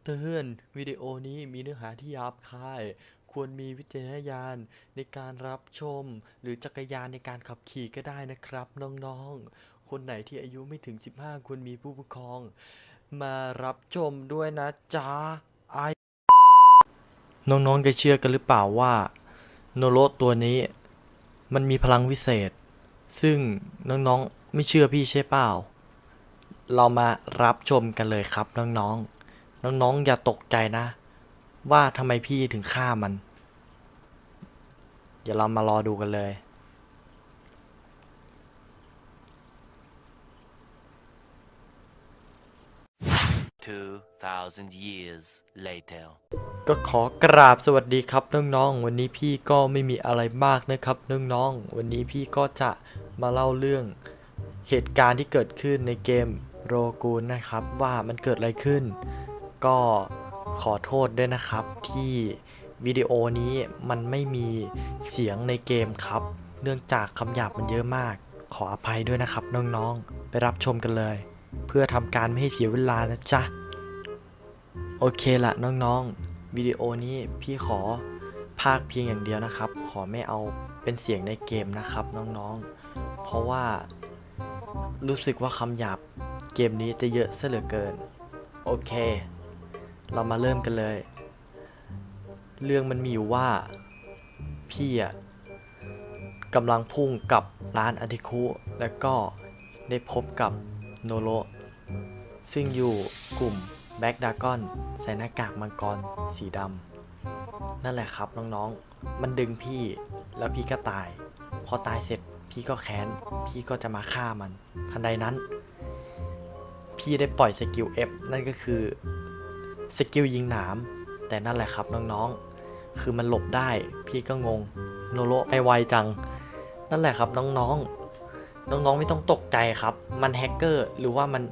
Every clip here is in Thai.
ำเตือน วิดีโอนี้มีเนื้อหาที่หยาบคาย ควรมีวิจารณญาณในการรับชม หรือจักรยานในการขับขี่ก็ได้นะครับ น้องๆ คนไหนที่อายุไม่ถึง 15 ควรมีผู้ปกครอง มารับชมด้วยนะจ๊ะไอน้องๆจะเชื่อกันหรือเปล่าว่า โนโรตัวนี้ มันมีพลังวิเศษ ซึ่งน้องๆไม่เชื่อพี่ใช่เปล่าเรามารับชมกันเลยครับน้อง ๆ น้องๆอย่าตกใจนะ ว่าทำไมพี่ถึงฆ่ามัน เดี๋ยวเรามารอดูกันเลย2,000 years later. ก็ขอกราบสวัสดีครับน้องๆ วันนี้พี่ก็ไม่มีอะไรมากนะครับน้องๆ วันนี้พี่ก็จะมาเล่าเรื่องเหตุการณ์ที่เกิดขึ้นในเกมโรกูนนะครับ ว่ามันเกิดอะไรขึ้น ก็ขอโทษด้วยนะครับที่วิดีโอนี้มันไม่มีเสียงในเกมครับ เนื่องจากคำหยาบมันเยอะมาก ขออภัยด้วยนะครับน้องๆ ไปรับชมกันเลย เพื่อทำการไม่ให้เสียเวลานะจ๊ะ โอเคละน้องๆ วิดีโอนี้พี่ขอภาคเพียงอย่างเดียวนะครับ ขอไม่เอาเป็นเสียงในเกมนะครับน้องๆ เพราะว่ารู้สึกว่าคำหยาบเกมนี้จะเยอะซะเหลือเกิน โอเค เรามาเริ่มกันเลย เรื่องมันมีอยู่ว่า พี่อะกำลังพุ่งกับร้านอาทิคุ แล้วก็ได้พบกับโนโรซึ่งอยู่กลุ่มแบ็กดากอนใส่หน้ากากมังกรสีดำนั่นแหละครับน้องๆ มันดึงพี่แล้วพี่ก็ตาย พอตายเสร็จพี่ก็แค้น พี่ก็จะมาฆ่ามัน ทันใดนั้น พี่ได้ปล่อยสกิล F นั่นก็คือ สกิลยิงหนาม แต่นั่นแหละครับน้องๆ คือมันหลบได้ พี่ก็งง โนโรไปไวจัง นั่นแหละครับน้องๆ น้องๆไม่ต้องตกใจครับ มันแฮกเกอร์หรือว่ามัน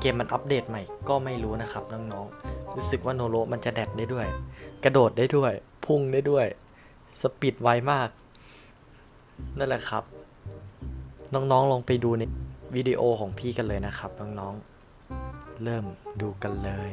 เกมมันอัปเดตใหม่ก็ไม่รู้นะครับน้องๆ รู้สึกว่าโนโรมันจะแดดได้ด้วย กระโดดได้ด้วย พุ่งได้ด้วย สปีดไวมาก นั่นแหละครับ น้องๆลองไปดูในวิดีโอของพี่กันเลยนะครับน้องๆ เริ่มดูกันเลย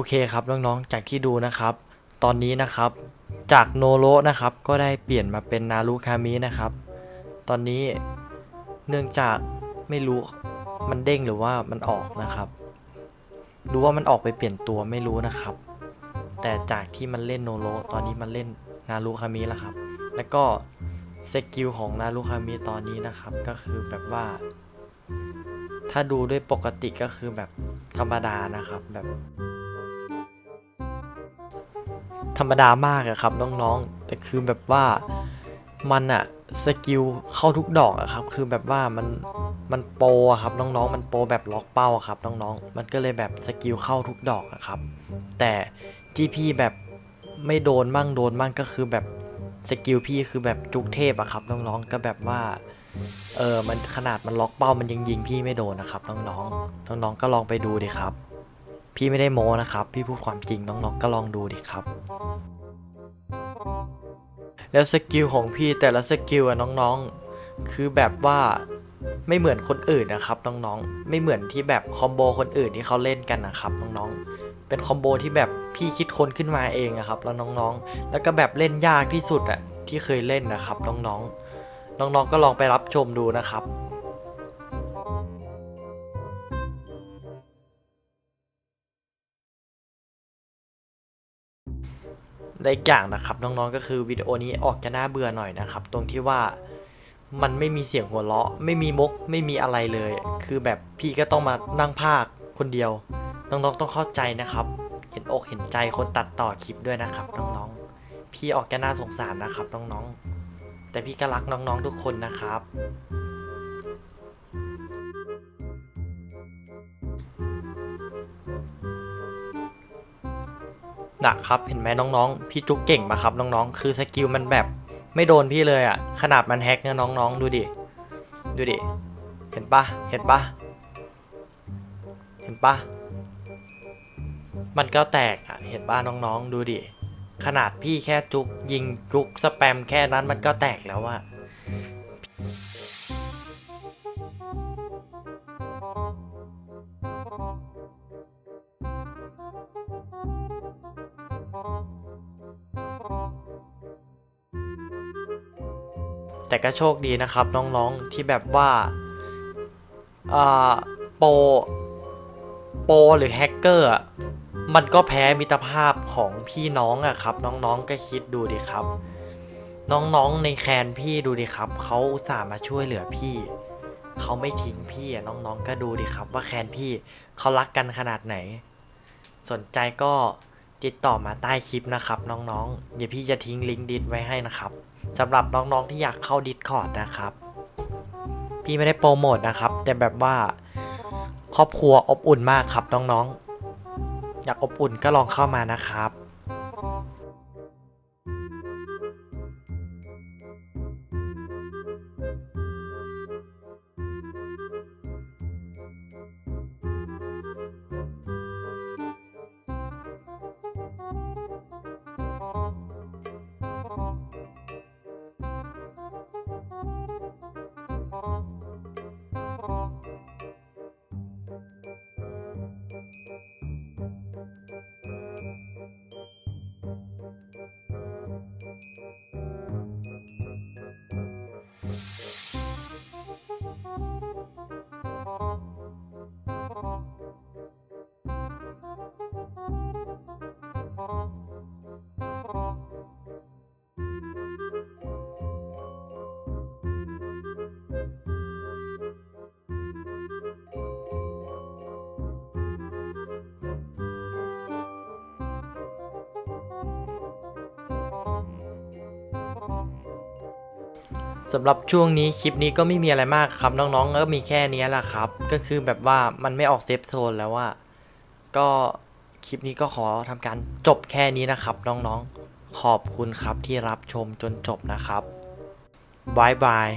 อเคครับน้องๆจากที่ดูนะครับ ตอนนี้นะครับจากโนโรนะครับก็ได้เปลี่ยนมาเป็นนารุคามินะครับ ตอนนี้เนื่องจากไม่รู้มันเด้งหรือว่ามันออกนะครับรู้ว่ามันออกไปเปลี่ยนตัวไม่รู้นะครับ แต่จากที่มันเล่นโนโรตอนนี้มันเล่นนารุคามิแล้วครับ แล้วก็สกิลของนารุคามิตอนนี้นะครับ ก็คือแบบว่า ถ้าดูด้วยปกติก็คือแบบธรรมดานะครับแบบ ธรรมดามากอะครับน้องๆ แต่คือแบบว่ามันอะสกิลเข้าทุกดอกอะครับ คือแบบว่ามันมันโปรอะครับน้องๆ มันโปรแบบล็อกเป้าครับน้องๆ มันก็เลยแบบสกิลเข้าทุกดอกอะครับ แต่ที่พี่แบบไม่โดนมั่งโดนมั่งก็คือแบบสกิลพี่คือแบบจุกเทพอะครับน้องๆ ก็แบบว่าเออมันขนาดมันล็อกเป้ามันยังยิงพี่ไม่โดนนะครับน้องๆ น้องๆ ก็ลองไปดูดิครับ พี่ไม่ได้โม้นะครับ พี่พูดความจริงน้องๆก็ลองดูดิครับ แล้วสกิลของพี่แต่ละสกิลอะน้องๆ คือแบบว่าไม่เหมือนคนอื่นนะครับ น้องๆ ไม่เหมือนที่แบบคอมโบคนอื่นที่เขาเล่นกันนะครับน้องๆ เป็นคอมโบที่แบบพี่คิดค้นขึ้นมาเองอะครับแล้วน้องๆ แล้วก็แบบเล่นยากที่สุดอะที่เคยเล่นนะครับน้องๆ น้องๆก็ลองไปรับชมดูนะครับ และอีกอย่างนะครับน้องๆก็คือวิดีโอนี้ออกจะน่าเบื่อหน่อยนะครับ ตรงที่ว่ามันไม่มีเสียงหัวเราะ ไม่มีมกไม่มีอะไรเลย คือแบบพี่ก็ต้องมานั่งภาคคนเดียว น้องๆต้องเข้าใจนะครับ เห็นอกเห็นใจคนตัดต่อคลิปด้วยนะครับ น้องๆ พี่ออกจะน่าสงสารนะครับ น้องๆ แต่พี่ก็รักน้องๆทุกคนนะครับ นะครับเห็นไหมน้องๆ พี่จุกเก่งปะครับน้องๆ คือสกิลมันแบบไม่โดนพี่เลยอะ่ะ ขนาดมันแฮกเนี่ยน้องๆ ดูดิ ดูดิ เห็นปะเห็นปะเห็นปะมันก็แตกอะ่ะ เห็นปะน้องๆ ดูดิ ขนาดพี่แค่จุกยิงจุกสแปมแค่นั้นมันก็แตกแล้วอะ แต่ก็โชคดีนะครับน้องๆที่แบบว่าโปโปหรือแฮกเกอร์มันก็แพ้มิตรภาพของพี่น้องอะครับ น้องๆก็คิดดูดิครับ น้องๆในแคนพี่ดูดิครับเขาอุตส่าห์มาช่วยเหลือพี่เขาไม่ทิ้งพี่อะน้องๆก็ดูดิครับ ว่าแคนพี่เขารักกันขนาดไหน สนใจก็ติดต่อมาใต้คลิปนะครับ น้องๆเดี๋ยวพี่จะทิ้งลิงก์ดิสไว้ให้นะครับ สำหรับน้องๆที่อยากเข้า Discord นะครับ พี่ไม่ได้โปรโมทนะครับ แต่แบบว่าครอบครัวอบอุ่นมากครับน้องๆ อยากอบอุ่นก็ลองเข้ามานะครับ สำหรับช่วงนี้คลิปนี้ก็ไม่มีอะไรมากครับน้องๆก็มีแค่นี้แหละครับ ก็คือแบบว่ามันไม่ออกเซฟโซนแล้วว่า ก็คลิปนี้ก็ขอทำการจบแค่นี้นะครับ น้องๆ ขอบคุณครับที่รับชมจนจบนะครับบายบาย